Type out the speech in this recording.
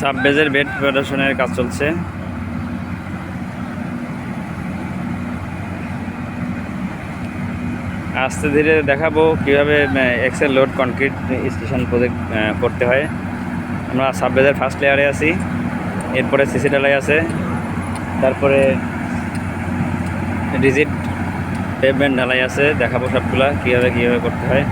সাববেজের bed প্রদর্শনের কাজ চলছে। আস্তে ধীরে দেখাবো কীভাবে Excel load concrete station project করতে হয়। আমরা সাববেজের ফার্স্ট লেয়ারে আছি। এরপরে সিসি ডালাই আছে। তারপরে রিজিট পেভমেন্ট ঢালাই আছে। দেখাবো সবগুলা, কীভাবে কীভাবে করতে হয়।